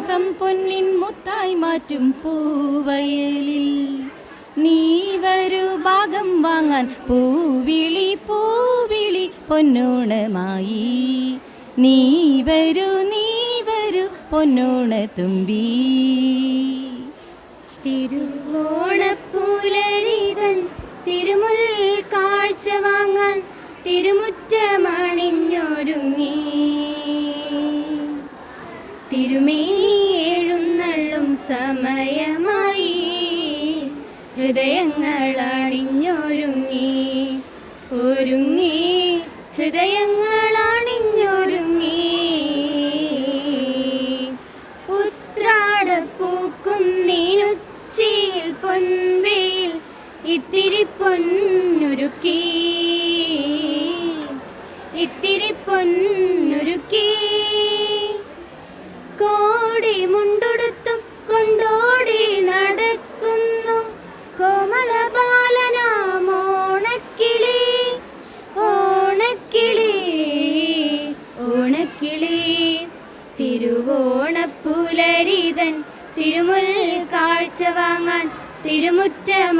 മോഹം പൊന്നിൻ മുത്തായി മാറ്റും പൂവയലിൽ. നീ വരൂ ഭാഗം വാങ്ങാൻ പൂവിളി പൂവിളി പൊന്നോണമായി. നീ വരൂ നീ വരൂ പൊന്നോണ തുമ്പി. തിരുവോണപ്പൂലരിതൻ തിരുമുൽ കാഴ്ച വാങ്ങാൻ തിരുമുറ്റമണിഞ്ഞൊരുങ്ങി. തിരുമേനി എഴുന്നള്ളും സമയമായി ഹൃദയങ്ങളാണിഞ്ഞൊരുങ്ങി. ഒരുങ്ങി ഹൃദയങ്ങളാണിഞ്ഞൊരുങ്ങി. ഉത്രാടപ്പൂക്കും നീനുച്ചിയിൽ പൊൻവേൽ ഇത്തിരി പൊന്നുരുക്കി. ഇത്തിരി പൊന്നു വാങ്ങാൻ തിരുമുറ്റമണിഞ്ഞൊരുങ്ങി.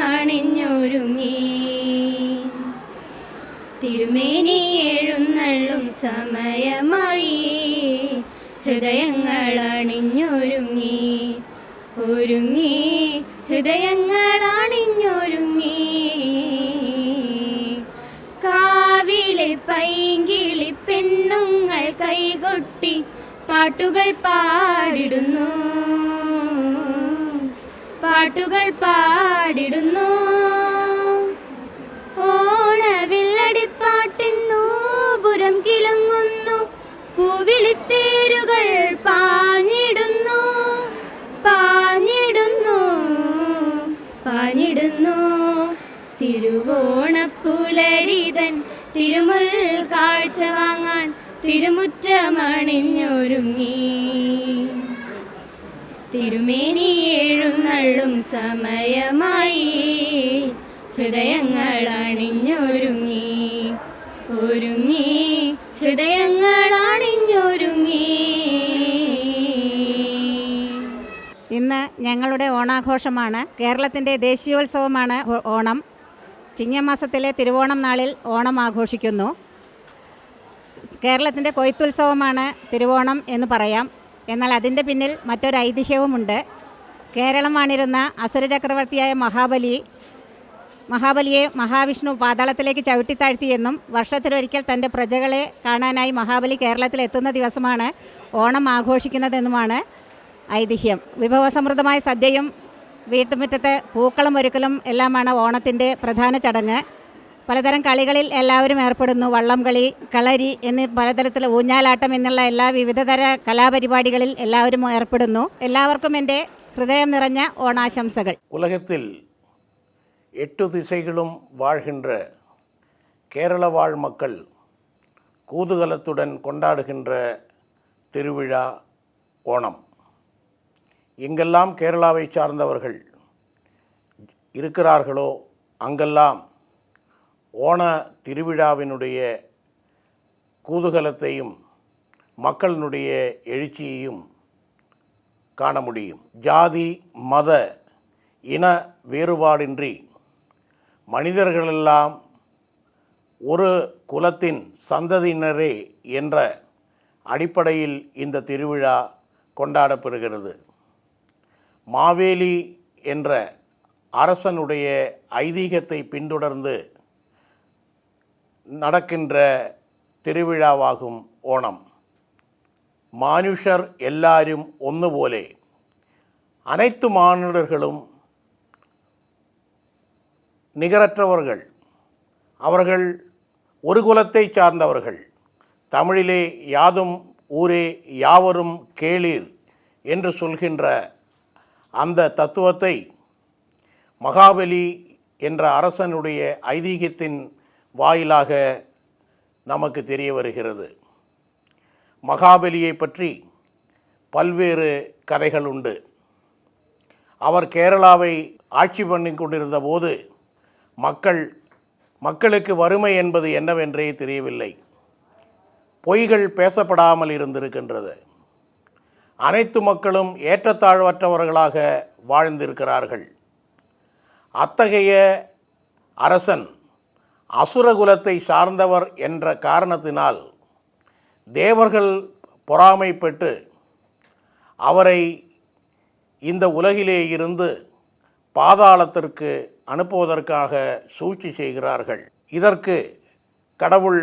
തിരുമേനി എഴുന്നള്ളും സമയമായി. ഹൃദയങ്ങൾ അണിഞ്ഞൊരുങ്ങി ഒരുങ്ങി. ഹൃദയങ്ങൾ അണിഞ്ഞൊരുങ്ങി കാവിലെ പൈങ്കിളി പെണ്ണുങ്ങൾ കൈകൊട്ടി പാട്ടുകൾ പാടിടുന്നു. പാട്ടുകൾ പാടിടുന്നു. ഓണവില്ലടിപ്പാട്ടിൻ നൂപുരം കിളങ്ങുന്നു പൂവിളിത്തേരുകൾ പാഞ്ഞിടുന്നു പാഞ്ഞിടുന്നു പാഞ്ഞിടുന്നു. തിരുവോണപ്പുലരിതൻ തിരുമുൽ കാഴ്ച വാങ്ങാൻ തിരുമുറ്റമണിഞ്ഞൊരുങ്ങി. തിരുമേനി എഴുന്നള്ളും സമയമായി. ഹൃദയങ്ങൾ അണിഞ്ഞൊരുങ്ങി. ഒരുങ്ങി. ഹൃദയങ്ങൾ അണിഞ്ഞൊരുങ്ങി. ഇന്ന് ഞങ്ങളുടെ ഓണാഘോഷമാണ്. കേരളത്തിന്റെ ദേശീയോത്സവമാണ് ഓണം. ചിങ്ങമാസത്തിലെ തിരുവോണം നാളിൽ ഓണം ആഘോഷിക്കുന്നു. കേരളത്തിന്റെ കൊയ്ത്തുത്സവമാണ് തിരുവോണം എന്ന് പറയാം. എന്നാൽ അതിന്റെ പിന്നിൽ മറ്റൊരു ഐതിഹ്യവുമുണ്ട്. കേരളം വാണിരുന്ന അസുര ചക്രവർത്തിയായ മഹാബലി മഹാബലിയെ മഹാവിഷ്ണു പാതാളത്തിലേക്ക് ചവിട്ടിത്താഴ്ത്തിയെന്നും വർഷത്തിലൊരിക്കൽ തന്റെ പ്രജകളെ കാണാനായി മഹാബലി കേരളത്തിൽ എത്തുന്ന ദിവസമാണ് ഓണം ആഘോഷിക്കുന്നതെന്നുമാണ് ഐതിഹ്യം. വിഭവസമൃദ്ധമായ സദ്യയും വീട്ടുമുറ്റത്തെ പൂക്കളം ഒരുക്കലും എല്ലാമാണ് ഓണത്തിന്റെ പ്രധാന ചടങ്ങ്. പലതരം കളികളിൽ എല്ലാവരും ഏർപ്പെടുന്നു വള്ളംകളി കളരി എന്നീ പലതരത്തിലെ ഊഞ്ഞാലാട്ടം എന്നുള്ള എല്ലാ വിവിധതര കലാപരിപാടികളിൽ എല്ലാവരും ഏർപ്പെടുന്നു എല്ലാവർക്കും എൻ്റെ ഹൃദയം നിറഞ്ഞ ഓണാശംസകൾ உலகத்தில் எட்டு திசைகளும் வாழ்கின்ற கேரள வாழ் மக்கள் கூதுகலத்துடன் கொண்டாடுகின்ற திருவிழா ஓணம் எங்கெல்லாம் கேரளாவை சார்ந்தவர்கள் இருக்கிறார்களோ அங்கெல்லாம் ஓண திருவிழாவினுடைய கூதுகலத்தையும் மக்களினுடைய எழுச்சியையும் காண முடியும். ஜாதி மத இன வேறுபாடின்றி மனிதர்களெல்லாம் ஒரு குலத்தின் சந்ததியினரே என்ற அடிப்படையில் இந்த திருவிழா கொண்டாடப்படுகிறது. மாவேலி என்ற அரசனுடைய ஐதீகத்தை பின்தொடர்ந்து நடக்கின்ற திருவிழாவாகும் ஓணம். மானுஷர் எல்லாரும் ஒன்றுபோலே அனைத்து மானுடர்களும் நிகரற்றவர்கள். அவர்கள் ஒரு குலத்தை சார்ந்தவர்கள். தமிழிலே யாதும் ஊரே யாவரும் கேளீர் என்று சொல்கின்ற அந்த தத்துவத்தை மகாபலி என்ற அரசனுடைய ஐதீகத்தின் வாயிலாக நமக்கு தெரிய வருகிறது. மகாபலியை பற்றி பல்வேறு கதைகள் உண்டு. அவர் கேரளாவை ஆட்சி பண்ணி கொண்டிருந்த போது மக்கள் மக்களுக்கு வறுமை என்பது என்னவென்றே தெரியவில்லை. பொய்கள் பேசப்படாமல் இருந்திருக்கின்றது. அனைத்து மக்களும் ஏற்றத்தாழ்வற்றவர்களாக வாழ்ந்திருக்கிறார்கள். அத்தகைய அரசன் அசுரகுலத்தை சார்ந்தவர் என்ற காரணத்தினால் தேவர்கள் பொறாமைப்பட்டு அவரை இந்த உலகிலே இருந்து பாதாளத்திற்கு அனுப்புவதற்காக சூழ்ச்சி செய்கிறார்கள். இதற்கு கடவுள்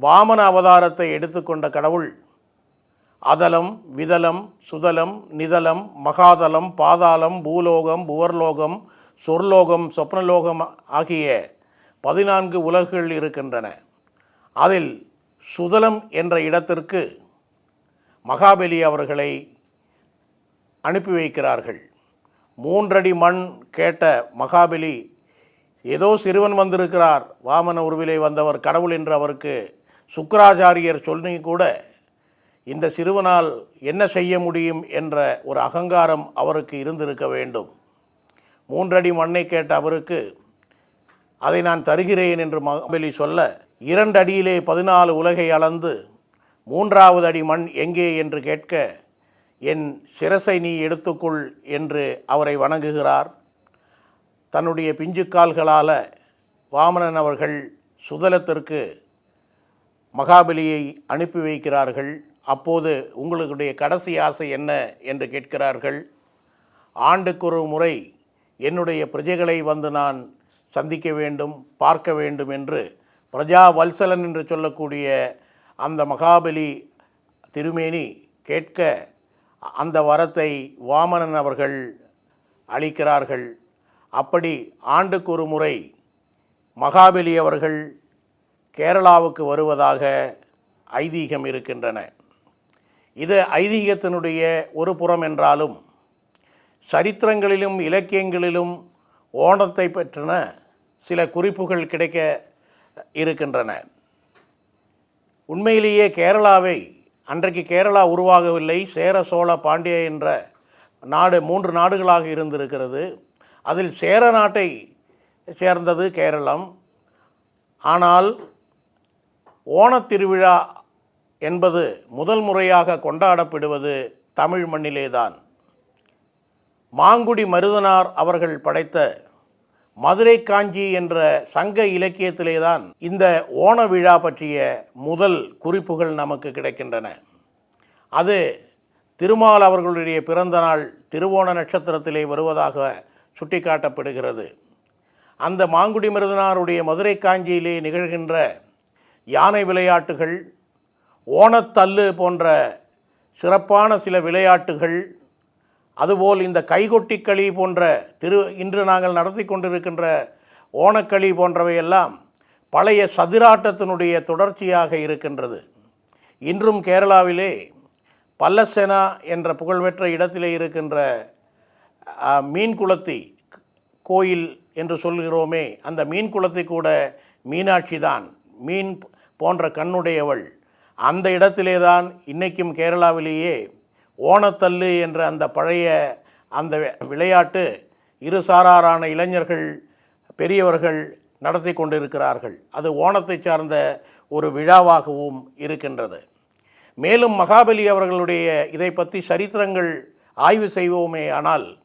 வாமன அவதாரத்தை எடுத்துக்கொண்ட கடவுள் அதலம் விதலம் சுதலம் நிதலம் மகாதலம் பாதாளம் பூலோகம் புவர்லோகம் சொர்லோகம் சொப்னலோகம் ஆகிய பதினான்கு உலகுகள் இருக்கின்றன. அதில் சுதலம் என்ற இடத்திற்கு மகாபலி அவர்களை அனுப்பி வைக்கிறார்கள். மூன்றடி மண் கேட்ட மகாபலி ஏதோ சிறுவன் வந்திருக்கிறார். வாமன உருவிலே வந்தவர் கடவுள் என்று அவருக்கு சுக்கராச்சாரியர் சொல்லி கூட இந்த சிறுவனால் என்ன செய்ய முடியும்? என்ற ஒரு அகங்காரம் அவருக்கு இருந்திருக்க வேண்டும். மூன்றடி மண்ணை கேட்ட அவருக்கு அதை நான் தருகிறேன் என்று மகாபலி சொல்ல இரண்டு அடியிலே பதினாலு உலகை அளந்து மூன்றாவது அடி மண் எங்கே என்று கேட்க என் சிரசை நீ எடுத்துக்கொள் என்று அவரை வணங்குகிறார். தன்னுடைய பிஞ்சுக்கால்களால் வாமனன் அவர்கள் சுதலத்திற்கு மகாபலியை அனுப்பி வைக்கிறார்கள். அப்போது உங்களுடைய கடைசி ஆசை என்ன என்று கேட்கிறார்கள். ஆண்டுக்கு ஒரு முறை என்னுடைய பிரஜைகளை வந்து நான் சந்திக்க வேண்டும் பார்க்க வேண்டும் என்று பிரஜா வல்சலன் என்று சொல்லக்கூடிய அந்த மகாபலி திருமேனி கேட்க அந்த வரத்தை வாமனன் அவர்கள் அளிக்கிறார்கள். அப்படி ஆண்டுக்கு ஒரு முறை மகாபலி அவர்கள் கேரளாவுக்கு வருவதாக ஐதீகம் இருக்கின்றன. இது ஐதீகத்தினுடைய ஒரு புறம் என்றாலும் சரித்திரங்களிலும் இலக்கியங்களிலும் ஓணத்தை பற்றின. சில குறிப்புகள் கிடைக்க இருக்கின்றன. உண்மையிலேயே கேரளாவை அன்றைக்கு கேரளா உருவாகவில்லை. சேர சோழ பாண்டிய என்ற நாடு மூன்று நாடுகளாக இருந்திருக்கிறது. அதில் சேர நாட்டை சேர்ந்தது கேரளம். ஆனால் ஓணத் திருவிழா என்பது முதல் முறையாக கொண்டாடப்படுவது தமிழ் மண்ணிலேதான். மாங்குடி மருதனார் அவர்கள் படைத்த மதுரை காஞ்சி என்ற சங்க இலக்கியத்திலே தான் இந்த ஓண விழா பற்றிய முதல் குறிப்புகள் நமக்கு கிடைக்கின்றன. அது திருமால் அவர்களுடைய பிறந்த நாள் திருவோண நட்சத்திரத்திலே வருவதாக சுட்டிக்காட்டப்படுகிறது. அந்த மாங்குடி மருதனாருடைய மதுரை காஞ்சியிலே நிகழ்கின்ற யானை விளையாட்டுகள் ஓணத்தல்லு போன்ற சிறப்பான சில விளையாட்டுகள் அதுபோல் இந்த கைகொட்டி களி போன்ற திரு இன்று நாங்கள் நடத்தி கொண்டிருக்கின்ற ஓணக்களி போன்றவையெல்லாம் பழைய சதிராட்டத்தினுடைய தொடர்ச்சியாக இருக்கின்றது. இன்றும் கேரளாவிலே பல்லசெனா என்ற புகழ்பெற்ற இடத்திலே இருக்கின்ற மீன்குளத்தி கோயில் என்று சொல்கிறோமே அந்த மீன் குளத்தை கூட மீனாட்சி தான். மீன் போன்ற கண்ணுடையவள். அந்த இடத்திலே தான் இன்றைக்கும் கேரளாவிலேயே ஓணத்தல்லு என்ற அந்த பழைய அந்த விளையாட்டு இருசாராரான இளைஞர்கள் பெரியவர்கள் நடத்தி கொண்டிருக்கிறார்கள். அது ஓணத்தை சார்ந்த ஒரு விழாவாகவும் இருக்கின்றது. மேலும் மகாபலி அவர்களுடைய இதை பற்றி சரித்திரங்கள் ஆய்வு செய்வோமே ஆனால்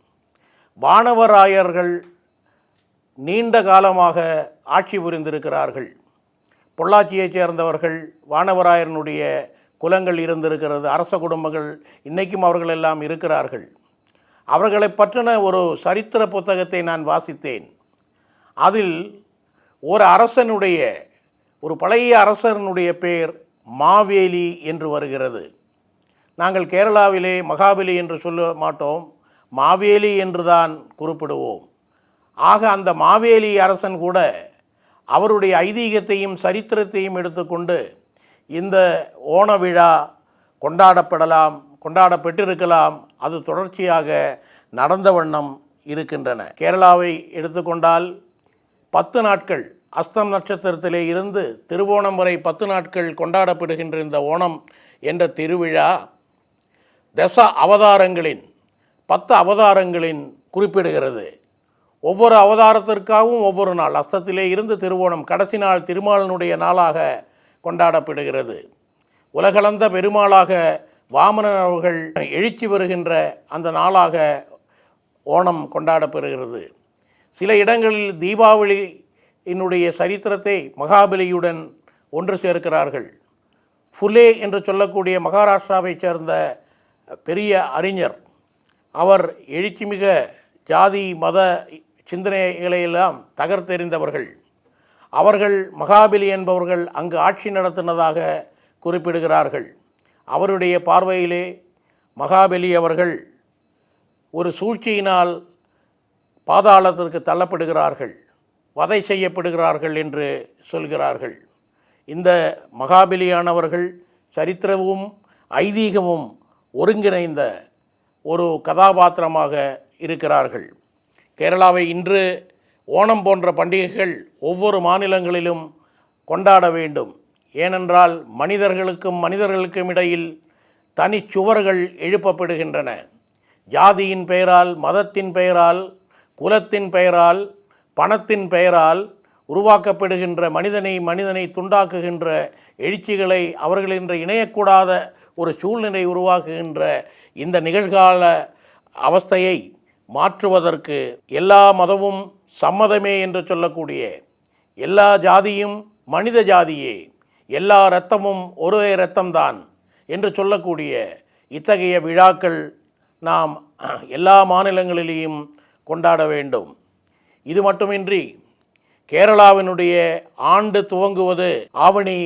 வானவராயர்கள் நீண்ட காலமாக ஆட்சி புரிந்திருக்கிறார்கள். பொள்ளாச்சியைச் சேர்ந்தவர்கள் வானவராயனுடைய குலங்கள் இருந்திருக்கிறது அரச குடும்பங்கள் இன்றைக்கும் அவர்கள் எல்லாம் இருக்கிறார்கள். அவர்களை பற்றின ஒரு சரித்திர புத்தகத்தை நான் வாசித்தேன். அதில் ஒரு அரசனுடைய ஒரு பழைய அரசனுடைய பெயர் மாவேலி என்று வருகிறது. நாங்கள் கேரளாவிலே மகாபலி என்று சொல்ல மாட்டோம். மாவேலி என்றுதான் குறிப்பிடுவோம். ஆக அந்த மாவேலி அரசன் கூட அவருடைய ஐதீகத்தையும் சரித்திரத்தையும் எடுத்துக்கொண்டு இந்த ஓண விழா கொண்டாடப்படலாம் கொண்டாடப்பட்டிருக்கலாம் அது தொடர்ச்சியாக நடந்த வண்ணம் இருக்கின்றன. கேரளாவை எடுத்துக்கொண்டால் பத்து நாட்கள் அஸ்தம் நட்சத்திரத்திலே இருந்து திருவோணம் வரை பத்து நாட்கள் கொண்டாடப்படுகின்ற இந்த ஓணம் என்ற திருவிழா தச அவதாரங்களின் பத்து அவதாரங்களின் குறிப்பிடுகிறது. ஒவ்வொரு அவதாரத்திற்காகவும் ஒவ்வொரு நாள் அஸ்தத்திலே இருந்து திருவோணம் கடைசி நாள் திருமாலனுடைய நாளாக கொண்டாடப்படுகிறது. உலகளந்த பெருமாளாக வாமனன் அவர்கள் எழுச்சி வருகின்ற அந்த நாளாக ஓணம் கொண்டாடப்படுகிறது. சில இடங்களில் தீபாவளியினுடைய சரித்திரத்தை மகாபலியுடன் ஒன்று சேர்க்கிறார்கள். ஃபுலே என்று சொல்லக்கூடிய மகாராஷ்டிராவைச் சேர்ந்த பெரிய அறிஞர் அவர் எழுச்சிமிக ஜாதி மத சிந்தனைகளையெல்லாம் தகர்த்தெறிந்தவர்கள். அவர்கள் மகாபலி என்பவர்கள் அங்கு ஆட்சி நடத்தினதாக குறிப்பிடுகிறார்கள். அவருடைய பார்வையிலே மகாபலி அவர்கள் ஒரு சூழ்ச்சியினால் பாதாளத்திற்கு தள்ளப்படுகிறார்கள் வதை செய்யப்படுகிறார்கள் என்று சொல்கிறார்கள். இந்த மகாபலியானவர்கள் சரித்திரமும் ஐதீகமும் ஒருங்கிணைந்த ஒரு கதாபாத்திரமாக இருக்கிறார்கள். கேரளாவை இன்று ஓணம் போன்ற பண்டிகைகள் ஒவ்வொரு மாநிலங்களிலும் கொண்டாட வேண்டும். ஏனென்றால் மனிதர்களுக்கும் மனிதர்களுக்கும் இடையில் தனி சுவர்கள் எழுப்பப்படுகின்றன. ஜாதியின் பெயரால் மதத்தின் பெயரால் குலத்தின் பெயரால் பணத்தின் பெயரால் உருவாக்கப்படுகின்ற மனிதனை மனிதனை துண்டாக்குகின்ற எழுச்சிகளை அவர்களின்றி இணையக்கூடாத ஒரு சூழ்நிலை உருவாக்குகின்ற இந்த நிகழ்கால அவஸ்தையை மாற்றுவதற்கு எல்லா மதமும் சம்மதமே என்று சொல்லக்கூடிய எல்லா ஜாதியும் மனித ஜாதியே எல்லா இரத்தமும் ஒரே இரத்தம்தான் என்று சொல்லக்கூடிய இத்தகைய விழாக்கள் நாம் எல்லா மாநிலங்களிலேயும் கொண்டாட வேண்டும். இது மட்டுமின்றி கேரளாவினுடைய ஆண்டு துவங்குவது ஆவணி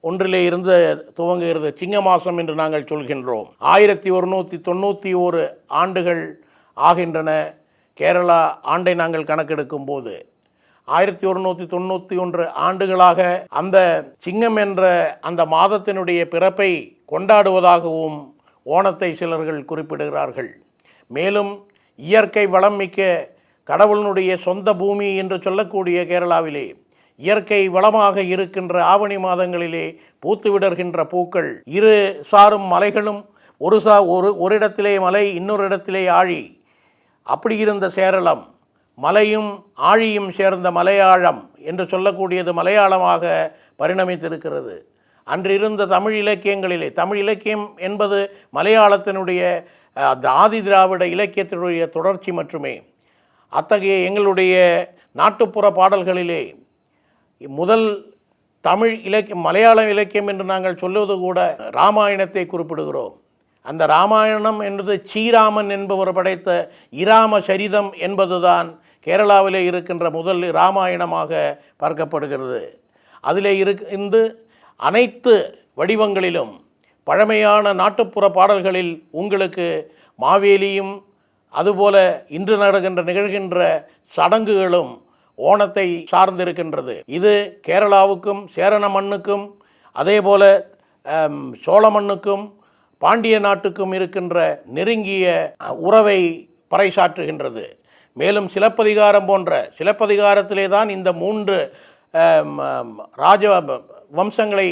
ஒன்றிலே இருந்து துவங்குகிறது சிங்க மாதம் என்று நாங்கள் சொல்கின்றோம். ஆயிரத்தி ஒருநூற்றி தொண்ணூற்றி ஒரு ஆண்டுகள் ஆகின்றன. கேரளா ஆண்டை நாங்கள் கணக்கெடுக்கும் போது ஆயிரத்தி ஒருநூற்றி தொண்ணூற்றி ஒன்று ஆண்டுகளாக அந்த சிங்கம் என்ற அந்த மாதத்தினுடைய பிறப்பை கொண்டாடுவதாகவும் ஓணத்தை சிலர்கள் குறிப்பிடுகிறார்கள். மேலும் இயற்கை வளம் மிக்க கடவுளினுடைய சொந்த பூமி என்று சொல்லக்கூடிய கேரளாவிலே இயற்கை வளமாக இருக்கின்ற ஆவணி மாதங்களிலே பூத்து விடர்கின்ற பூக்கள் இரு சாரும் மலைகளும் ஒரு சா ஒரு ஒரு இடத்திலே மலை இன்னொரு இடத்திலே ஆழி அப்படி இருந்த சேரளம் மலையும் ஆழியும் சேர்ந்த மலையாளம் என்று சொல்லக்கூடியது மலையாளமாக பரிணமித்திருக்கிறது. அன்றிருந்த தமிழ் இலக்கியங்களிலே தமிழ் இலக்கியம் என்பது மலையாளத்தினுடைய ஆதி திராவிட இலக்கியத்தினுடைய தொடர்ச்சி மட்டுமே. அத்தகைய எங்களுடைய நாட்டுப்புற பாடல்களிலே முதல் தமிழ் இலக்கியம் மலையாள இலக்கியம் என்று நாங்கள் சொல்லுவது கூட ராமாயணத்தை குறிப்பிடுகிறோம். அந்த ராமாயணம் என்பது ஸ்ரீராமன் என்பவர் படைத்த இராம சரிதம் என்பதுதான் கேரளாவிலே இருக்கின்ற முதல் ராமாயணமாக பார்க்கப்படுகிறது. அதிலே இருந்து அனைத்து வடிவங்களிலும் பழமையான நாட்டுப்புற பாடல்களில் உங்களுக்கு மாவேலியும் அதுபோல இன்று நடக்கின்ற நிகழ்கின்ற சடங்குகளும் ஓணத்தை சார்ந்திருக்கின்றது. இது கேரளாவுக்கும் சேரண மண்ணுக்கும் அதே போல சோழ மண்ணுக்கும் பாண்டிய நாட்டுக்கும் இருக்கின்ற நெருங்கிய உறவை பறைசாற்றுகின்றது. மேலும் சிலப்பதிகாரம் போன்ற சிலப்பதிகாரத்திலே தான் இந்த மூன்று ராஜ வம்சங்களை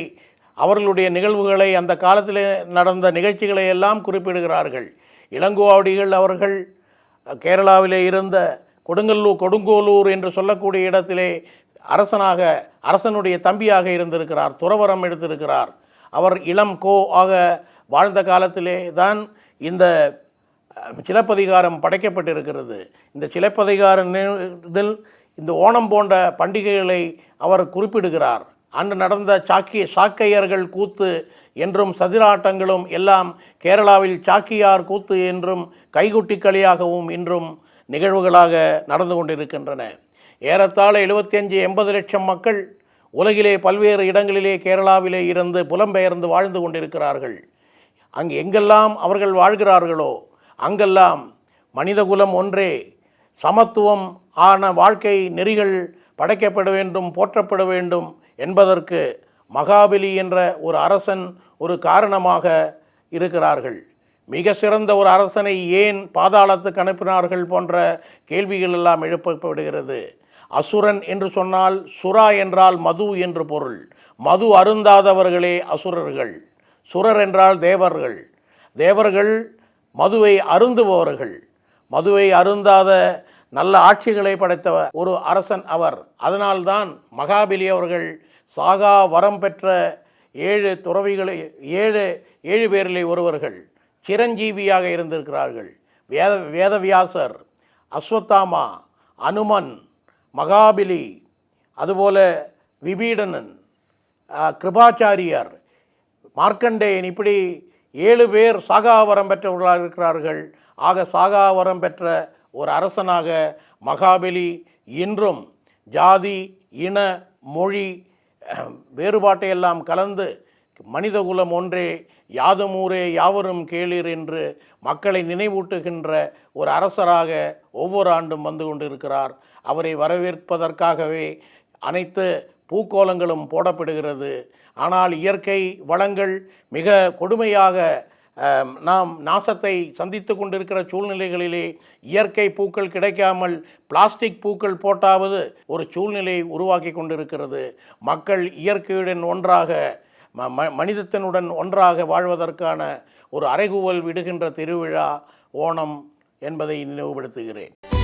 அவர்களுடைய நிகழ்வுகளை அந்த காலத்தில் நடந்த நிகழ்ச்சிகளை எல்லாம் குறிப்பிடுகிறார்கள். இளங்கோவடிகள் அவர்கள் கேரளாவிலே இருந்த கொடுங்கல்லூர் கொடுங்கோலூர் என்று சொல்லக்கூடிய இடத்திலே அரசனாக அரசனுடைய தம்பியாக இருந்திருக்கிறார் துறவரம் எடுத்திருக்கிறார். அவர் இளம் கோ ஆக வாழ்ந்த காலத்திலே தான் இந்த சிலப்பதிகாரம் படைக்கப்பட்டிருக்கிறது. இந்த சிலப்பதிகார இதில் இந்த ஓணம் போன்ற பண்டிகைகளை அவர் குறிப்பிடுகிறார். அன்று நடந்த சாக்கிய சாக்கையர்கள் கூத்து என்றும் சதிராட்டங்களும் எல்லாம் கேரளாவில் சாக்கியார் கூத்து என்றும் கைகுட்டி களியாகவும் இன்றும் நிகழ்வுகளாக நடந்து கொண்டிருக்கின்றன. ஏறத்தாழ எழுபத்தஞ்சு எண்பது லட்சம் மக்கள் உலகிலே பல்வேறு இடங்களிலே கேரளாவிலே இருந்து புலம்பெயர்ந்து வாழ்ந்து கொண்டிருக்கிறார்கள். அங்கு எங்கெல்லாம் அவர்கள் வாழ்கிறார்களோ அங்கெல்லாம் மனிதகுலம் ஒன்றே சமத்துவம் ஆன வாழ்க்கை நெறிகள் படைக்கப்பட வேண்டும் போற்றப்பட வேண்டும் என்பதற்கு மகாபலி என்ற ஒரு அரசன் ஒரு காரணமாக இருக்கிறார்கள். மிக சிறந்த ஒரு அரசனை ஏன் பாதாளத்துக்கு அனுப்பினார்கள் போன்ற கேள்விகள் எல்லாம் எழுப்பப்படுகிறது. அசுரன் என்று சொன்னால் சுரா என்றால் மது என்று பொருள். மது அருந்தாதவர்களே அசுரர்கள். சுரர் என்றால் தேவர்கள். தேவர்கள் மதுவை அருந்துபவர்கள். மதுவை அருந்தாத நல்ல ஆட்சிகளை படைத்த ஒரு அரசன் அவர். அதனால்தான் மகாபலி அவர்கள் சாகா வரம் பெற்ற ஏழு துறவிகளை ஏழு ஏழு பேரிலே ஒருவர்கள் சிரஞ்சீவியாக இருந்திருக்கிறார்கள். வேத வேதவியாசர் அஸ்வத்தாமா அனுமன் மகாபலி அதுபோல விபீடனன் கிருபாச்சாரியர் மார்க்கண்டேயன் இப்படி ஏழு பேர் சாகாவரம் பெற்றவர்களாக இருக்கிறார்கள். ஆக சாகாவரம் பெற்ற ஒரு அரசனாக மகாபலி இன்றும் ஜாதி இன மொழி வேறுபாட்டையெல்லாம் கலந்து மனிதகுலம் ஒன்றே யாதுமூரே யாவரும் கேளீர் என்று மக்களை நினைவூட்டுகின்ற ஒரு அரசராக ஒவ்வொரு ஆண்டும் வந்து கொண்டிருக்கிறார். அவரை வரவேற்பதற்காகவே அனைத்து பூக்கோலங்களும் போடப்படுகிறது. ஆனால் இயற்கை வளங்கள் மிக கொடுமையாக நாம் நாசத்தை சந்தித்து கொண்டிருக்கிற சூழ்நிலைகளிலே இயற்கை பூக்கள் கிடைக்காமல் பிளாஸ்டிக் பூக்கள் போட்டாவது ஒரு சூழ்நிலை உருவாக்கி கொண்டிருக்கிறது. மக்கள் இயற்கையுடன் ஒன்றாக ம ம- மனிதத்தினுடன் ஒன்றாக வாழ்வதற்கான ஒரு அறைகூவல் விடுகின்ற திருவிழா ஓணம் என்பதை நினைவுபடுத்துகிறேன்.